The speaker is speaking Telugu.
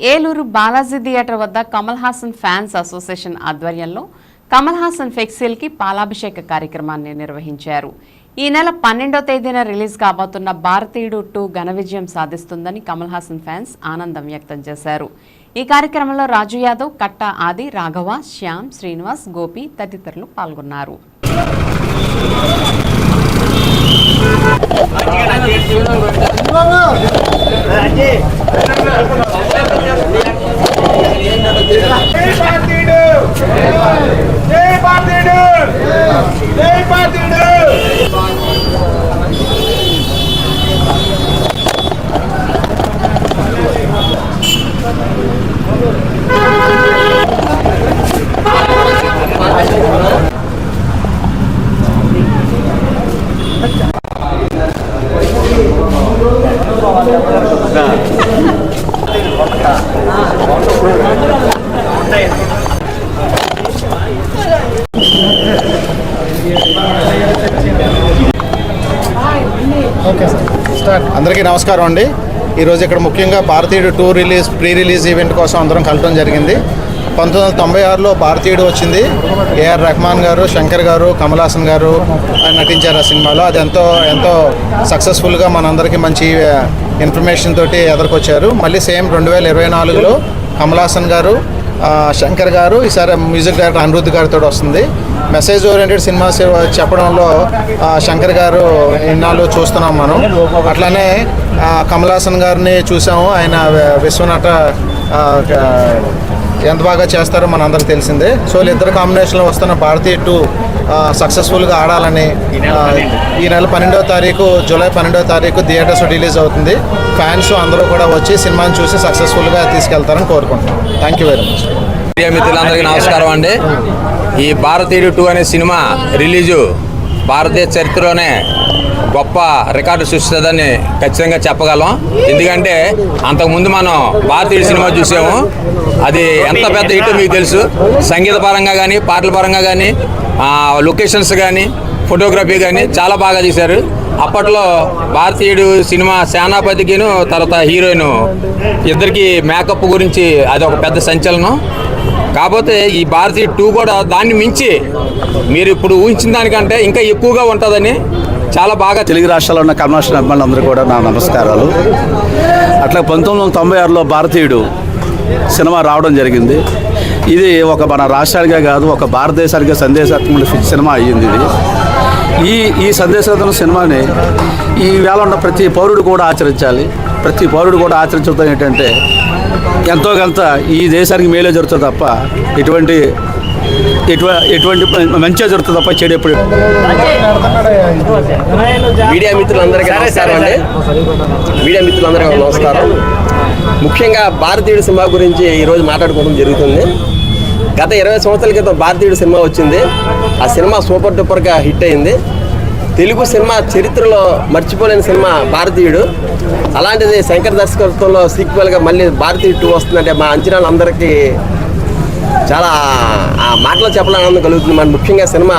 ఏలూరు బాలాజీ థియేటర్ వద్ద కమల్ హాసన్ ఫ్యాన్స్ అసోసియేషన్ ఆధ్వర్యంలో కమల్ హాసన్ ఫెక్సిల్కి పాలాభిషేక కార్యక్రమాన్ని నిర్వహించారు. ఈ నెల పన్నెండో తేదీన రిలీజ్ కాబోతున్న భారతీయుడు టూ ఘన విజయం సాధిస్తుందని కమల్ హాసన్ ఫ్యాన్స్ ఆనందం వ్యక్తం చేశారు. ఈ కార్యక్రమంలో రాజు యాదవ్ కట్ట ఆది రాఘవ శ్యామ్ శ్రీనివాస్ గోపి తదితరులు పాల్గొన్నారు. రాజే అందరికీ నమస్కారం అండి. ఈరోజు ఇక్కడ ముఖ్యంగా Bharateeyudu two release pre release event కోసం అందరం కలటం జరిగింది. పంతొమ్మిది వందల తొంభై ఆరులో భారతీయుడు వచ్చింది. ఏఆర్ రెహమాన్ గారు శంకర్ గారు కమలాసన్ గారు ఆయన నటించారు ఆ సినిమాలో. అది ఎంతో ఎంతో సక్సెస్ఫుల్గా మనందరికీ మంచి ఇన్ఫర్మేషన్ తోటి ఎదుర్కొచ్చారు. మళ్ళీ సేమ్ రెండు వేల ఇరవై నాలుగులో కమలాసన్ గారు శంకర్ గారు ఈసారి మ్యూజిక్ డైరెక్టర్ అనిరుద్ధ్ గారితో వస్తుంది. మెసేజ్ ఓరియంటెడ్ సినిమా చెప్పడంలో శంకర్ గారు ఇన్నాళ్ళు చూస్తున్నాం మనం. అట్లానే కమలాసన్ గారిని చూసాము. ఆయన వి- విశ్వనట ఎంత బాగా చేస్తారో మనందరికి తెలిసిందే. సో వీళ్ళిద్దరు కాంబినేషన్లో వస్తున్న భారతీయ టూ సక్సెస్ఫుల్గా ఆడాలని ఈ నెల పన్నెండవ తారీఖు జూలై పన్నెండవ తారీఖు థియేటర్స్ రిలీజ్ అవుతుంది. ఫ్యాన్స్ అందరూ కూడా వచ్చి సినిమాని చూసి సక్సెస్ఫుల్గా తీసుకెళ్తారని కోరుకుంటున్నాం. థ్యాంక్ యూ వెరీ మచ్ మిత్రులందరికీ నమస్కారం అండి. ఈ భారతీయుడు టూ అనే సినిమా రిలీజు భారతీయ చరిత్రలోనే గొప్ప రికార్డు సృష్టిస్తుందని ఖచ్చితంగా చెప్పగలం. ఎందుకంటే అంతకుముందు మనం భారతీయ సినిమా చూసాము. అది ఎంత పెద్ద హిట్ మీకు తెలుసు. సంగీత పరంగా కానీ పాటల పరంగా కానీ లొకేషన్స్ కానీ ఫోటోగ్రఫీ కానీ చాలా బాగా తీశారు. అప్పట్లో భారతీయుడు సినిమా సేనాపతికిను తర్వాత హీరోయిన్ ఇద్దరికి మేకప్ గురించి అది ఒక పెద్ద సంచలనం. కాకపోతే ఈ భారతీయ టూ కూడా దాన్ని మించి మీరు ఇప్పుడు ఊహించిన దానికంటే ఇంకా ఎక్కువగా ఉంటుందని చాలా బాగా తెలుగు రాష్ట్రాల్లో ఉన్న కమలాషన్ అభిమానులందరూ కూడా నా నమస్కారాలు. అట్లా పంతొమ్మిది వందల తొంభై ఆరులో భారతీయుడు సినిమా రావడం జరిగింది. ఇది ఒక మన రాష్ట్రానికే కాదు ఒక భారతదేశానికి సందేశాత్మక సినిమా అయ్యింది ఇది. ఈ ఈ సందేశాత్మక సినిమాని ఈ వేళ ఉన్న ప్రతి పౌరుడు కూడా ఆచరించాలి. ప్రతి పౌరుడు కూడా ఆచరించడం ఏంటంటే ఎంతో కొంత ఈ దేశానికి మేలే జరుగుతుంది తప్ప ఎటువంటి ఎటువ ఎటువంటి మంచిగా జరుగుతుంది తప్ప చెడు ఎప్పుడు? మీడియా మిత్రులందరికీ నమస్కారం అండి. మీడియా మిత్రులందరికీ నమస్కారం. ముఖ్యంగా భారతీయుడు సినిమా గురించి ఈరోజు మాట్లాడుకోవడం జరుగుతుంది. గత ఇరవై సంవత్సరాల క్రితం భారతీయుడు సినిమా వచ్చింది. ఆ సినిమా సూపర్ డూపర్గా హిట్ అయింది. తెలుగు సినిమా చరిత్రలో మర్చిపోలేని సినిమా భారతీయుడు. అలాంటిది శంకర్ దర్శకత్వంలో సీక్వెల్గా మళ్ళీ భారతీయుడు టూ వస్తుందంటే మా అంచనాలు అందరికీ చాలా ఆ మాటలో చెప్పాలని ఆనందం కలుగుతుంది. మన ముఖ్యంగా సినిమా